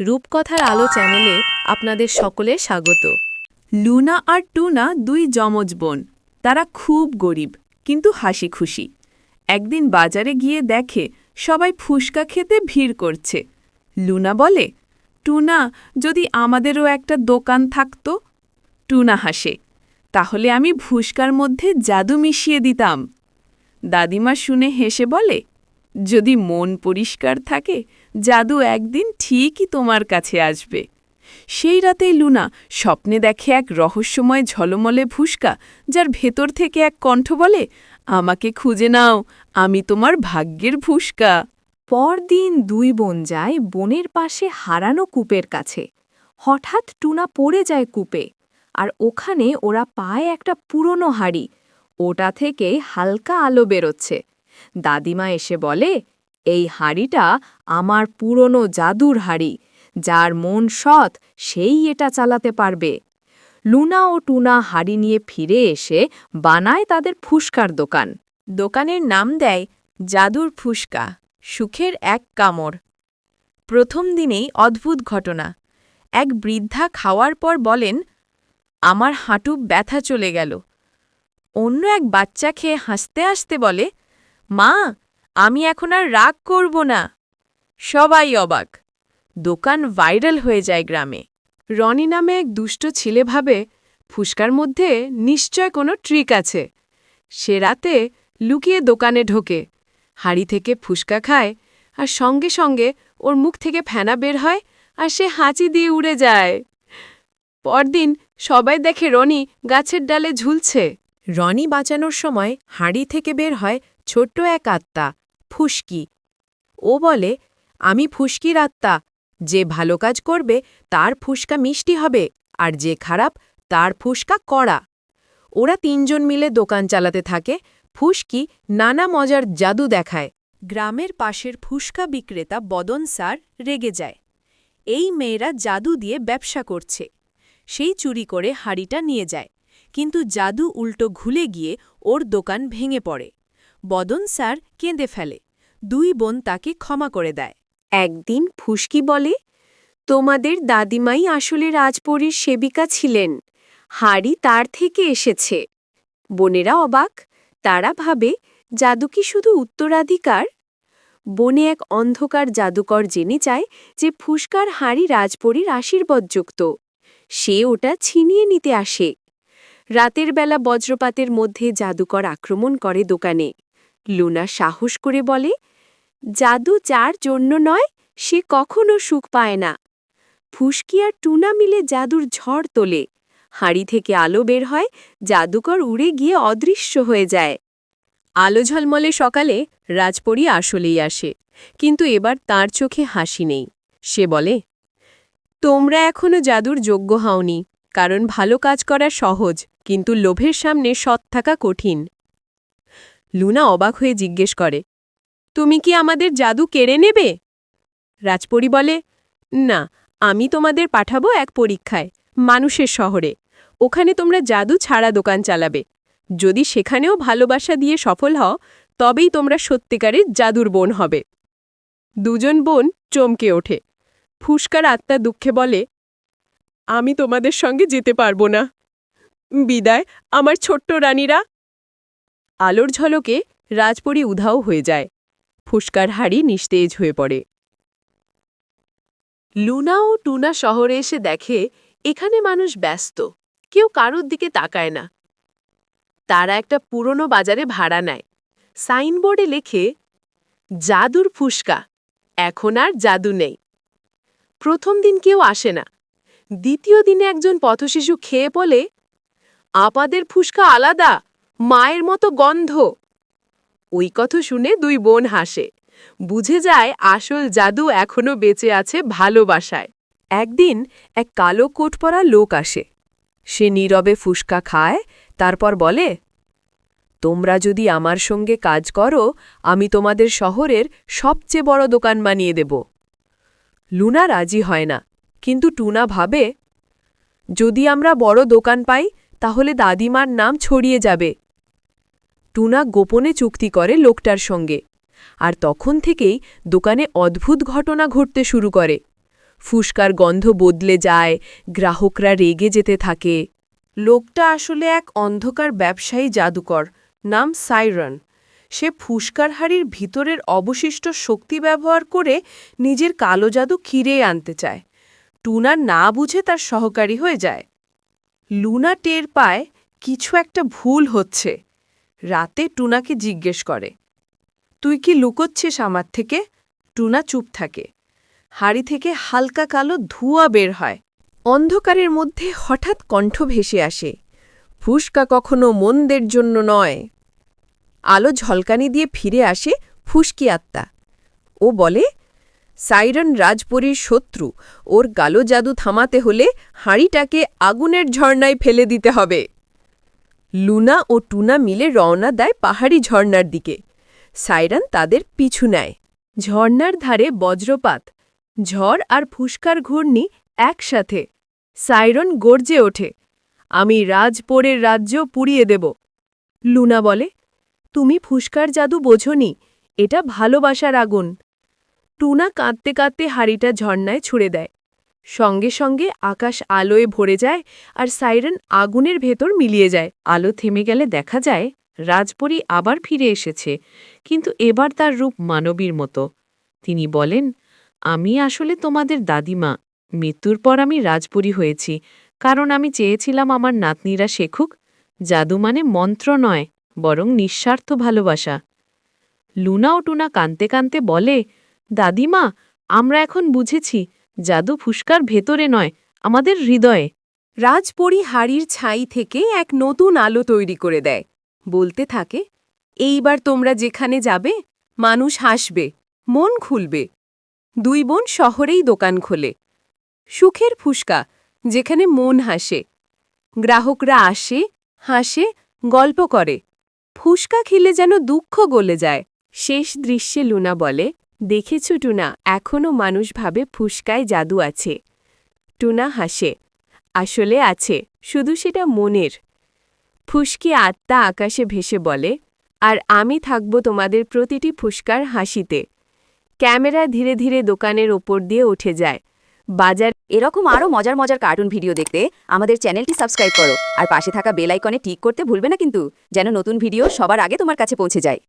রূপকথার আলো চ্যানেলে আপনাদের সকলে স্বাগত। লুনা আর টুনা দুই যমজ বোন। তারা খুব গরিব, কিন্তু হাসি খুশি। একদিন বাজারে গিয়ে দেখে সবাই ফুসকা খেতে ভিড় করছে। লুনা বলে, টুনা, যদি আমাদেরও একটা দোকান থাকত? টুনা হাসে, তাহলে আমি ফুসকার মধ্যে জাদু মিশিয়ে দিতাম। দাদিমা শুনে হেসে বলে, যদি মন পরিষ্কার থাকে জাদু একদিন ঠিকই তোমার কাছে আসবে। সেই রাতেই লুনা স্বপ্নে দেখে এক রহস্যময় ঝলমলে ফুসকা যার ভেতর থেকে এক কণ্ঠ বলে, আমাকে খুঁজে নাও, আমি তোমার ভাগ্যের ফুসকা পরদিন দুই বোন যায় বনের পাশে হারানো কূপের কাছে। হঠাৎ টুনা পড়ে যায় কূপে, আর ওখানে ওরা পায় একটা পুরনো হাড়ি। ওটা থেকে হালকা আলো বেরোচ্ছে। দাদিমা এসে বলে এই হাড়িটা আমার পুরনো জাদুর হাড়ি, যার মন সৎ সেই এটা চালাতে পারবে। লুনা ও টুনা হাড়ি নিয়ে ফিরে এসে বানায় তাদের ফুসকার দোকান। দোকানের নাম দেয় জাদুর ফুসকা, সুখের এক কামড়। প্রথম দিনেই অদ্ভুত ঘটনা। এক বৃদ্ধা খাওয়ার পর বলেন, আমার হাঁটু ব্যথা চলে গেল। অন্য এক বাচ্চা খেয়ে হাসতে হাসতে বলে, মা আমি এখন আর রাগ করব না। সবাই অবাক। দোকান ভাইরাল হয়ে যায় গ্রামে। রনি নামে এক দুষ্ট ছেলে ভাবে, ফুসকার মধ্যে নিশ্চয় কোনো ট্রিক আছে। সে রাতে লুকিয়ে দোকানে ঢোকে। হাড়ি থেকে ফুসকা খায় আর সঙ্গে সঙ্গে ওর মুখ থেকে ফেনা বের হয় আর সে হাঁচি দিয়ে উড়ে যায়। পরদিন সবাই দেখে রনি গাছের ডালে ঝুলছে। রনি বাঁচানোর সময় হাঁড়ি থেকে বের হয় ছোট্ট এক আত্মা। ফুসকি। ও বলে, আমি ফুসকির আত্মা। যে ভালো কাজ করবে, তার ফুসকা মিষ্টি হবে, আর যে খারাপ, তার ফুসকা কড়া। ওরা তিনজন মিলে দোকান চালাতে থাকে। ফুসকি নানা মজার জাদু দেখায়। গ্রামের পাশের ফুসকা বিক্রেতা বদন স্যার রেগে যায়। এই মেয়েরা জাদু দিয়ে ব্যবসা করছে। সেই চুরি করে হাড়িটা নিয়ে যায়। কিন্তু জাদু উল্টো ঘুলে গিয়ে ওর দোকান ভেঙে পড়ে। বদন স্যার কেঁদে ফেলে। দুই বোন তাকে ক্ষমা করে দেয়। একদিন ফুসকি বলে, তোমাদের দাদিমাই আসলে রাজপরীর সেবিকা ছিলেন। হাড়ি তার থেকে এসেছে। বোনেরা অবাক। তারা ভাবে, জাদু কি শুধু উত্তরাধিকার? বনে এক অন্ধকার জাদুকর জেনে চায় যে ফুসকার হাড়ি রাজপরীর আশীর্বাদযুক্ত। সে ওটা ছিনিয়ে নিতে আসে। রাতের বেলা বজ্রপাতের মধ্যে জাদুকর আক্রমণ করে দোকানে। লুনা সাহস করে বলে, জাদু যার জন্য নয়, সে কখনো সুখ পায় না। ফুসকি আর টুনা মিলে জাদুর ঝড় তোলে। হাঁড়ি থেকে আলো বের হয়, জাদুকর উড়ে গিয়ে অদৃশ্য হয়ে যায়। আলো ঝলমলে সকালে, রাজপরী আসলেই আসে, কিন্তু এবার তার চোখে হাসি নেই। সে বলে, তোমরা এখনও জাদুর যোগ্য হওনি, কারণ ভালো কাজ করা সহজ, কিন্তু লোভের সামনে সৎ থাকা কঠিন। লুনা অবাক হয়ে জিজ্ঞেস করে, তুমি কি আমাদের জাদু কেড়ে নেবে? রাজপরী বলে, না, আমি তোমাদের পাঠাবো এক পরীক্ষায়, মানুষের শহরে। ওখানে তোমরা জাদু ছাড়া দোকান চালাবে। যদি সেখানেও ভালোবাসা দিয়ে সফল হও, তবেই তোমরা সত্যিকারের জাদুর বোন হবে। দুজন বোন চমকে ওঠে। ফুসকার আত্মা দুঃখে বলে, আমি তোমাদের সঙ্গে যেতে পারব না। বিদায়, আমার ছোট্ট রানীরা। আলোর ঝলকে রাজপরি উধাও হয়ে যায়। ফুসকার হাড়ি নিস্তেজ হয়ে পড়ে। লুনা ও টুনা শহরে এসে দেখে এখানে মানুষ ব্যস্ত। কেউ কারোর দিকে তাকায় না। তারা একটা পুরনো বাজারে ভাড়া নেয়। সাইনবোর্ডে লেখে, জাদুর ফুসকা, এখন আর জাদু নেই। প্রথম দিন কেউ আসে না। দ্বিতীয় দিনে একজন পথশিশু খেয়ে বলে, আপাদের ফুসকা আলাদা মায়ের মতো গন্ধ। ওই কথা শুনে দুই বোন হাসে। বুঝে যায় আসল জাদু এখনও বেঁচে আছে ভালোবাসায়। একদিন এক কালো কোট পরা লোক আসে। সে নীরবে ফুসকা খায়, তারপর বলে, তোমরা যদি আমার সঙ্গে কাজ করো, আমি তোমাদের শহরের সবচেয়ে বড় দোকান বানিয়ে দেব। লুনা রাজি হয় না, কিন্তু টুনা ভাবে, যদি আমরা বড় দোকান পাই, তাহলে দাদিমার নাম ছড়িয়ে যাবে। টুনা গোপনে চুক্তি করে লোকটার সঙ্গে। আর তখন থেকেই দোকানে অদ্ভুত ঘটনা ঘটতে শুরু করে। ফুসকার গন্ধ বদলে যায়, গ্রাহকরা রেগে যেতে থাকে। লোকটা আসলে এক অন্ধকার ব্যবসায়ী জাদুকর, নাম সাইরন। সে ফুসকার হাড়ির ভিতরের অবশিষ্ট শক্তি ব্যবহার করে নিজের কালো জাদু খিরে আনতে চায়। টুনা না বুঝে তার সহকারী হয়ে যায়। লুনা টের পায়, কিছু একটা ভুল হচ্ছে। রাতে টুনাকে জিজ্ঞেস করে, তুই কি লুকোচ্ছিস আমার থেকে? টুনা চুপ থাকে। হাড়ি থেকে হালকা কালো ধোঁয়া বের হয়। অন্ধকারের মধ্যে হঠাৎ কণ্ঠ ভেসে আসে, ফুসকা কখনো মন্দের জন্য নয়। আলো ঝলকানি দিয়ে ফিরে আসে ফুসকি আত্মা। ও বলে, সাইরন রাজপরীর শত্রু, ওর গালো জাদু থামাতে হলে হাঁড়িটাকে আগুনের ঝর্ণায় ফেলে দিতে হবে। লুনা ও টুনা মিলে রওনা দেয় পাহাড়ি ঝর্ণার দিকে। সাইরন তাদের পিছু নেয়। ঝর্ণার ধারে বজ্রপাত, ঝড় আর ফুসকার ঘূর্ণি একসাথে। সাইরন গর্জে ওঠে, আমি রাজপোরের রাজ্য পুড়িয়ে দেব। লুনা বলে, তুমি ফুসকার জাদু বোঝনি, এটা ভালোবাসার আগুন। টুনা কাঁদতে কাঁদতে হাড়িটা ঝর্ণায় ছুড়ে দেয়। সঙ্গে সঙ্গে আকাশ আলোয় ভরে যায় আর সাইরন আগুনের ভেতর মিলিয়ে যায়। আলো থেমে গেলে দেখা যায়, রাজপরী আবার ফিরে এসেছে, কিন্তু এবার তার রূপ মানবীর মতো। তিনি বলেন, আমি আসলে তোমাদের দাদিমা। মৃত্যুর পর আমি রাজপুরী হয়েছি, কারণ আমি চেয়েছিলাম আমার নাতনিরা শেখুক। জাদু মানে মন্ত্র নয়, বরং নিঃস্বার্থ ভালোবাসা। লুনা ও টুনা কানতে কানতে বলে, দাদিমা, আমরা এখন বুঝেছি জাদু ফুসকার ভেতরে নয়, আমাদের হৃদয়ে। রাজপরী হাড়ির ছাই থেকে এক নতুন আলো তৈরি করে দেয়। বলতে থাকে, এইবার তোমরা যেখানে যাবে, মানুষ হাসবে, মন খুলবে। দুই বোন শহরেই দোকান খোলে। সুখের ফুসকা, যেখানে মন হাসে। গ্রাহকরা আসে, হাসে, গল্প করে। ফুসকা খেলে যেন দুঃখ গলে যায়। শেষ দৃশ্যে লুনা বলে দেখেছ টুনা এখনও মানুষ ভাবে ফুসকায় জাদু আছে। টুনা হাসে, আসলে আছে, শুধু সেটা মনের। ফুসকি আত্মা আকাশে ভেসে বলে, আর আমি থাকব তোমাদের প্রতিটি ফুসকার হাসিতে। ক্যামেরা ধীরে ধীরে দোকানের ওপর দিয়ে উঠে যায়। বাজার এরকম আরও মজার মজার কার্টুন ভিডিও দেখতে আমাদের চ্যানেলটি সাবস্ক্রাইব করো, আর পাশে থাকা বেল আইকনে টিক করতে ভুলবে না কিন্তু, যেন নতুন ভিডিও সবার আগে তোমার কাছে পৌঁছে যায়।